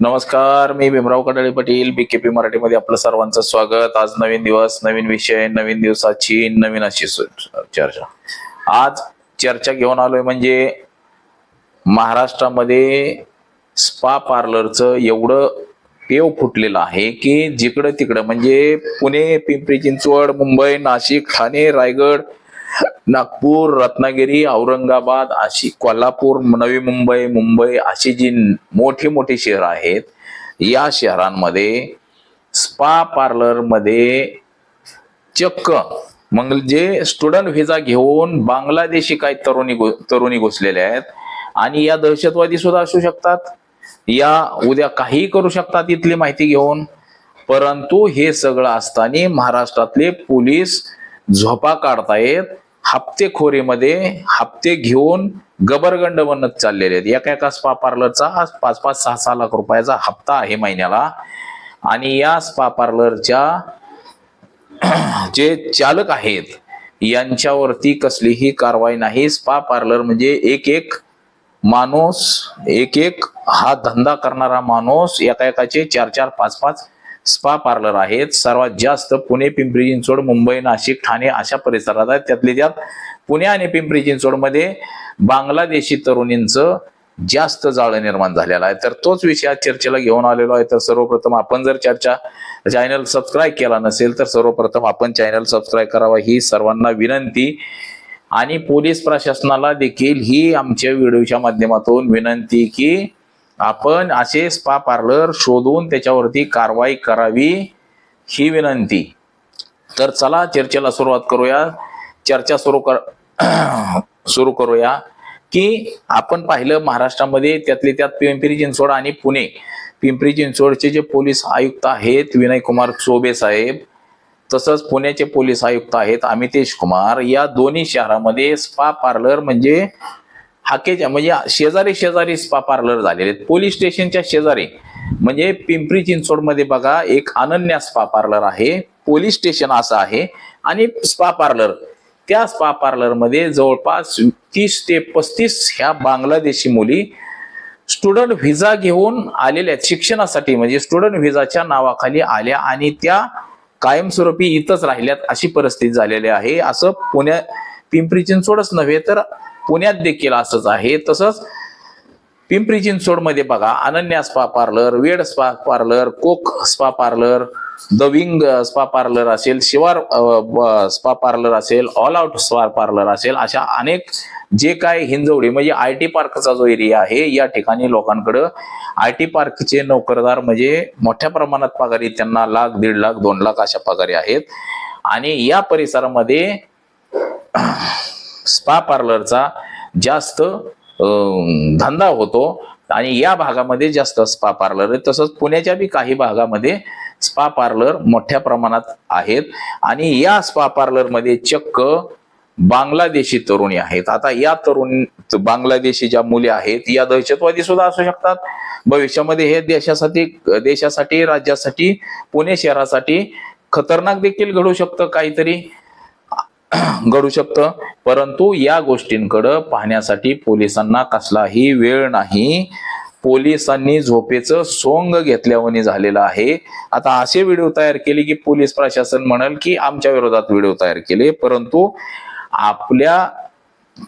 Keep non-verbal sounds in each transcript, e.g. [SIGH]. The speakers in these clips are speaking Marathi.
नमस्कार मी भीमराव कडाळे पाटील बीकेपी मराठीमध्ये आपलं सर्वांचं स्वागत. आज नवीन दिवस नवीन विषय नवीन दिवसाची नवीन अशी सु- चर्चा. आज चर्चा घेऊन आलोय म्हणजे महाराष्ट्रामध्ये स्पा पार्लरचं एवढं पेव फुटलेलं आहे की जिकडं तिकडं. म्हणजे पुणे पिंपरी चिंचवड मुंबई नाशिक ठाणे रायगड नागपूर रत्नागिरी औरंगाबाद अशी कोल्हापूर नवी मुंबई मुंबई अशी जी मोठी मोठी शहर आहेत या शहरांमध्ये स्पा पार्लरमध्ये चक्क मग जे स्टुडंट व्हिसा घेऊन बांगलादेशी काही तरुणी तरुणी घुसलेल्या आहेत आणि या दहशतवादी सुद्धा असू शकतात या उद्या काही करू शकतात इथली माहिती घेऊन परंतु हे सगळं असताना महाराष्ट्रातले पोलीस झोपा काढतायत हप्तेखोरीमध्ये हप्ते घेऊन गबरगंड बनत चाललेले आहेत. एका एका स्पा पार्लरचा आज पाच पाच सहा सहा लाख रुपयाचा हप्ता आहे महिन्याला. आणि या स्पा पार्लरच्या जे चालक आहेत यांच्यावरती कसलीही कारवाई नाही. स्पा पार्लर म्हणजे एक एक माणूस एक एक हा धंदा करणारा माणूस एका एकाचे चार चार पाच पाच स्पा पार्लर आहेत. सर्वात जास्त पुणे पिंपरी चिंचवड मुंबई नाशिक ठाणे अशा परिसरात आहेत. त्यातले त्यात पुणे आणि पिंपरी चिंचवडमध्ये बांगलादेशी तरुणींचं जास्त जाळं निर्माण झालेलं आहे. तर तोच विषय आज चर्चेला घेऊन आलेलो आहे. तर सर्वप्रथम आपण जर चर्चा चॅनल सबस्क्राईब केला नसेल तर सर्वप्रथम आपण चॅनल सबस्क्राईब करावा ही सर्वांना विनंती. आणि पोलीस प्रशासनाला देखील ही आमच्या व्हिडिओच्या माध्यमातून विनंती की आपण असे स्पा पार्लर शोधून त्याच्यावरती कारवाई करावी ही विनंती. तर चला चर्चेला सुरुवात करूया. चर्चा सुरू कर [CLEARS THROAT] सुरू करूया की आपण पाहिलं महाराष्ट्रामध्ये त्यातले त्यात पिंपरी चिंचवड आणि पुणे. पिंपरी चिंचवडचे जे पोलीस आयुक्त आहेत विनय कुमार चोबे साहेब तसंच पुण्याचे पोलीस आयुक्त आहेत अमितेश कुमार या दोन्ही शहरामध्ये स्पा पार्लर म्हणजे हाकेच्या म्हणजे शेजारी शेजारी स्पा पार्लर झालेले आहेत. पोलीस स्टेशनच्या शेजारी म्हणजे पिंपरी चिंचवडमध्ये बघा एक अनन्या स्पा पार्लर आहे. पोलीस स्टेशन असं आहे. आणि स्पा पार्लर त्या स्पा पार्लरमध्ये जवळपास तीस ते पस्तीस ह्या बांगलादेशी मुली स्टुडंट व्हिसा घेऊन आलेल्या आहेत. शिक्षणासाठी म्हणजे स्टुडंट व्हिसाच्या नावाखाली आल्या आणि त्या कायमस्वरूपी इथंच राहिल्यात अशी परिस्थिती झालेली आहे. असं पुण्या पिंपरी चिंचवडच नव्हे तर पुण्यात देखील असंच आहे. तसंच पिंपरी चिंचवडमध्ये बघा अनन्या स्पा पार्लर वेड spa parlour coke spa parlour the wing spa parlour असेल शिवार ब- स्पा पार्लर असेल ऑल आउट स्पा पार्लर असेल अशा अनेक जे काय हिंजवडी म्हणजे आय टी पार्कचा जो एरिया आहे या ठिकाणी लोकांकडं आय टी पार्कचे नोकरदार म्हणजे मोठ्या प्रमाणात पगारी त्यांना लाख दीड लाख दोन लाख अशा पगारी आहेत. आणि या परिसरामध्ये स्पा पार्लरचा जास्त धंदा होतो आणि या भागामध्ये जास्त स्पा पार्लर आहे तसंच पुण्याच्या बी काही भागामध्ये स्पा पार्लर मोठ्या प्रमाणात आहेत. आणि या स्पा पार्लरमध्ये चक्क बांगलादेशी तरुणी आहेत. आता या तरुण बांगलादेशी ज्या मुली आहेत या दहशतवादी सुद्धा असू शकतात. भविष्यामध्ये हे देशासाठी देशासाठी राज्यासाठी पुणे शहरासाठी खतरनाक देखील घडू शकतं काहीतरी. [CLEARS THROAT] घडू शकतं. परंतु या गोष्टींकडं पाहण्यासाठी पोलिसांना कसलाही वेळ नाही. पोलिसांनी झोपेचं सोंग घेतल्यावर झालेलं आहे. आता असे व्हिडिओ तयार केले की पोलीस प्रशासन म्हणाल की आमच्या विरोधात व्हिडिओ तयार केले. परंतु आपल्या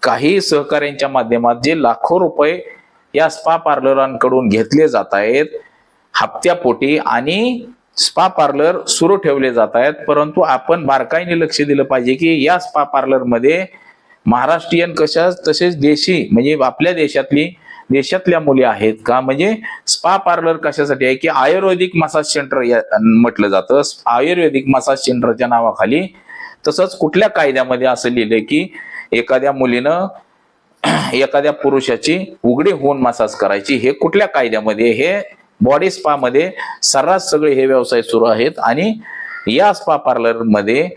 काही सहकाऱ्यांच्या माध्यमात जे लाखो रुपये या स्पा पार्लरांकडून घेतले जात आहेत हप्त्यापोटी आणि स्पा पार्लर सुरू ठेवले जात आहेत परंतु आपण बारकाईने लक्ष दिलं पाहिजे की या स्पा पार्लरमध्ये महाराष्ट्रीयन कशा तसेच देशी म्हणजे आपल्या देशातली देशातल्या मुली आहेत का? म्हणजे स्पा पार्लर कशासाठी आहे की आयुर्वेदिक मसाज सेंटर या म्हटलं जातं. आयुर्वेदिक मसाज सेंटरच्या नावाखाली तसंच कुठल्या कायद्यामध्ये असं लिहिलंय की एखाद्या मुलीनं [CLEARS THROAT] एखाद्या पुरुषाची उघडी होऊन मसाज करायची हे कुठल्या कायद्यामध्ये? हे बॉडी स्पामध्ये सर्रास सगळे हे व्यवसाय सुरू आहेत आणि या स्पा पार्लरमध्ये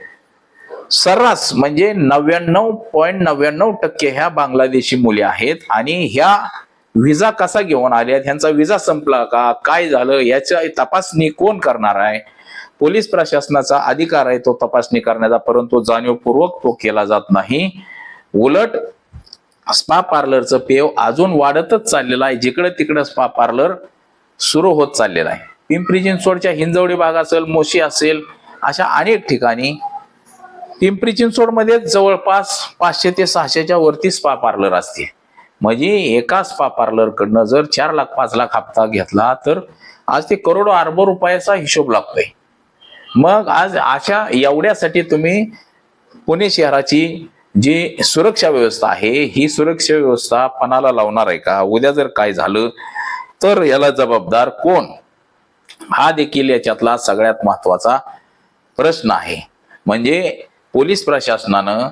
सर्रास म्हणजे नव्याण्णव पॉईंट नव्याण्णव टक्के ह्या बांगलादेशी मुली आहेत आणि ह्या व्हिजा कसा घेऊन आल्या ह्यांचा व्हिजा संपला का काय झालं याच्या तपासणी कोण करणार आहे? पोलीस प्रशासनाचा अधिकार आहे तो तपासणी करण्याचा परंतु जाणीवपूर्वक तो केला जात नाही. उलट स्पा पार्लरचं पेव अजून वाढतच चाललेलं आहे. जिकडं तिकडं स्पा पार्लर सुरू होत चाललेला आहे. पिंपरी चिंचवडच्या हिंजवडी भाग असेल मोशी असेल अशा अनेक ठिकाणी पिंपरी चिंचवडमध्ये जवळपास पाचशे ते सहाशेच्या वरती स्पा पार्लर असते. म्हणजे एका स्पा पार्लरकडनं जर चार लाख पाच लाख हप्ता घेतला तर आज ते करोडो अर्ब रुपयाचा हिशोब लागतोय. मग आज अशा एवढ्यासाठी तुम्ही पुणे शहराची जी सुरक्षा व्यवस्था आहे ही सुरक्षा व्यवस्था पणाला लावणार आहे का? उद्या जर काय झालं तर याला जबाबदार कोण? हा देखील याच्यातला सगळ्यात महत्त्वाचा प्रश्न आहे. म्हणजे पोलीस प्रशासनानं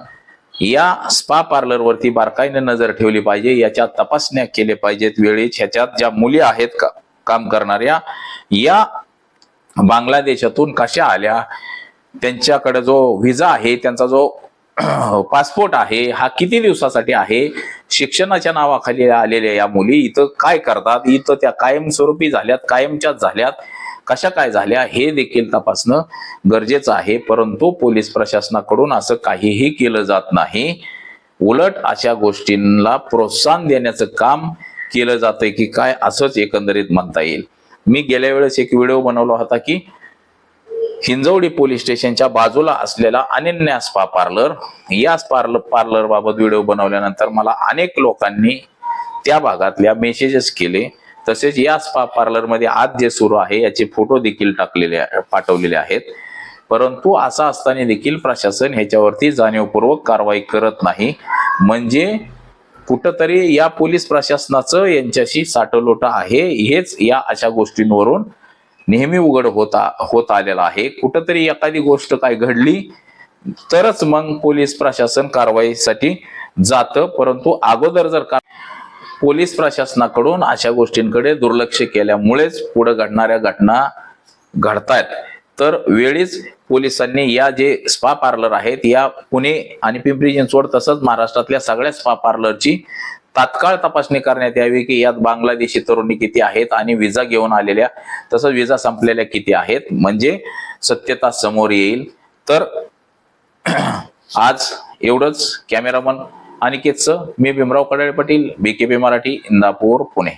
या स्पा पार्लरवरती बारकाईने नजर ठेवली पाहिजे याच्या तपासण्या केल्या पाहिजेत वेळेस ह्याच्यात ज्या मुली आहेत का काम करणाऱ्या या बांगलादेशातून कशा आल्या त्यांच्याकडे जो व्हिजा आहे त्यांचा जो [CLEARS THROAT] पासपोर्ट आहे हा किती दिवसासाठी आहे शिक्षणाच्या नावाखाली आलेल्या या मुली इथं काय करतात इथं त्या कायमस्वरूपी झाल्यात कायमच्याच झाल्यात कशा काय झाल्या हे देखील तपासणं गरजेचं आहे. परंतु पोलीस प्रशासनाकडून असं काहीही केलं जात नाही. उलट अशा गोष्टींना प्रोत्साहन देण्याचं काम केलं जातंय की काय असंच एकंदरीत म्हणता येईल. मी गेल्या वेळेस एक व्हिडिओ बनवला होता की हिंजवडी पोलीस स्टेशनच्या बाजूला असलेला अनन्या स्पा पार्लर. या पार्लर पार्लर बाबत व्हिडिओ बनवल्यानंतर मला अनेक लोकांनी त्या भागातल्या मेसेजेस केले. तसेच या स्पा पार्लरमध्ये आज जे सुरू आहे याचे फोटो देखील टाकलेले पाठवलेले आहेत. परंतु असा असताना देखील प्रशासन ह्याच्यावरती जाणीवपूर्वक कारवाई करत नाही. म्हणजे कुठंतरी या पोलीस प्रशासनाचं यांच्याशी साठलोटा आहे. हेच या अशा गोष्टींवरून नेहमी उघड होता होत आलेला आहे. कुठंतरी एखादी गोष्ट काय घडली तरच मग पोलीस प्रशासन कारवाईसाठी जातं. परंतु अगोदर जर का पोलीस प्रशासनाकडून अशा गोष्टींकडे दुर्लक्ष केल्यामुळेच पुढे घडणाऱ्या घटना घडतायत. तर वेळीच पोलिसांनी या जे स्पा पार्लर आहेत या पुणे आणि पिंपरी चिंचवड तसंच महाराष्ट्रातल्या सगळ्या स्पा पार्लरची तात्काळ तपासणी करण्यात यावी की यात बांगलादेशी तरुणी किती आहेत आणि विजा घेऊन आलेल्या तसंच विजा संपलेल्या किती आहेत म्हणजे सत्यता समोर येईल. तर [CLEARS THROAT] आज एवढंच कॅमेरामन अनिकेतचं मी भीमराव कडाळे पाटील बीकेपी मराठी इंदापूर पुणे.